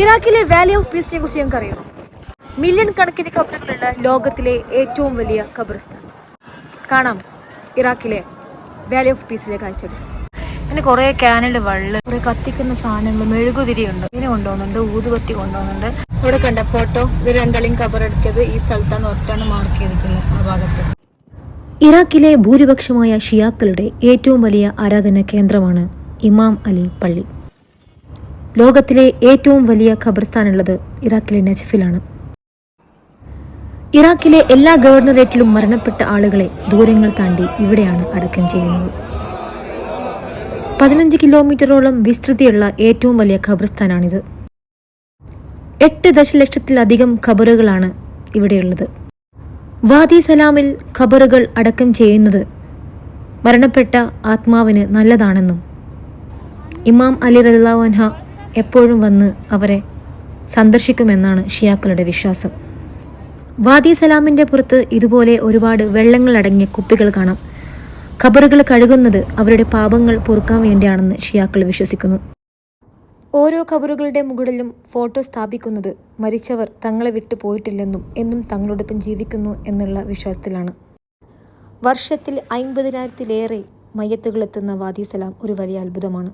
ഇറാഖിലെ Valley of പീസിനെ കുറിച്ച് ഞങ്ങൾക്ക് അറിയാം മില്യൺ കണക്കിന് കബറുകളുള്ള ലോകത്തിലെ ഏറ്റവും വലിയ കബറിസ്ഥാൻ കാണാം ഇറാഖിലെ വാലി ഓഫ് പീസിലെ കാഴ്ചകൾ. പിന്നെ കുറേ ക്യാനൽ വെള്ളം കുറേ കത്തിക്കുന്ന സാധനങ്ങൾ മെഴുകുതിരിയുണ്ട് ഇതിനെ കൊണ്ടുപോകുന്നുണ്ട് ഊതുപത്തി കൊണ്ടുപോകുന്നുണ്ട് ഇവിടെ കണ്ട ഫോട്ടോ ഇവർ രണ്ടാളെയും കബറെടുത്തത് ഈ സ്ഥലത്താണ് ഒറ്റാണ് മാർക്ക് ചെയ്തിട്ടുള്ളത് ആ ഭാഗത്ത്. ഇറാഖിലെ ഭൂരിപക്ഷമായ ഷിയാക്കളുടെ ഏറ്റവും വലിയ ആരാധന കേന്ദ്രമാണ് ഇമാം അലി പള്ളി. ലോകത്തിലെ ഏറ്റവും വലിയ ഖബർസ്ഥാനുള്ളത് ഇറാഖിലെ നജഫിലാണ്. ഇറാഖിലെ എല്ലാ ഗവർണറേറ്റിലും മരണപ്പെട്ട ആളുകളെ ദൂരങ്ങൾ താണ്ടി ഇവിടെയാണ് അടക്കം ചെയ്യുന്നത്. പതിനഞ്ച് കിലോമീറ്ററോളം വിസ്തൃതിയുള്ള ഏറ്റവും വലിയ ഖബർസ്ഥാനാണിത്. എട്ട് ദശലക്ഷത്തിലധികം ഖബറുകളാണ് ഇവിടെയുള്ളത്. വാദി സലാമിൽ ഖബറുകൾ അടക്കം ചെയ്യുന്നത് മരണപ്പെട്ട ആത്മാവിന് നല്ലതാണെന്നും ഇമാം അലി റലാവൻഹ എപ്പോഴും വന്ന് അവരെ സന്ദർശിക്കുമെന്നാണ് ഷിയാക്കളുടെ വിശ്വാസം. വാദി സലാമിന്റെ പുറത്ത് ഇതുപോലെ ഒരുപാട് വെള്ളങ്ങളടങ്ങിയ കുപ്പികൾ കാണാം. ഖബറുകൾ കഴുകുന്നത് അവരുടെ പാപങ്ങൾ പൊറുക്കാൻ വേണ്ടിയാണെന്ന് ഷിയാക്കൾ വിശ്വസിക്കുന്നു. ഓരോ ഖബറുകളുടെ മുകളിലും ഫോട്ടോ സ്ഥാപിക്കുന്നത് മരിച്ചവർ തങ്ങളെ വിട്ടു പോയിട്ടില്ലെന്നും എന്നും തങ്ങളോടൊപ്പം ജീവിക്കുന്നു എന്നുള്ള വിശ്വാസത്തിലാണ്. വർഷത്തിൽ അൻപതിനായിരത്തിലേറെ മയ്യത്തുകളെത്തുന്ന വാദി സലാം ഒരു വലിയ അത്ഭുതമാണ്.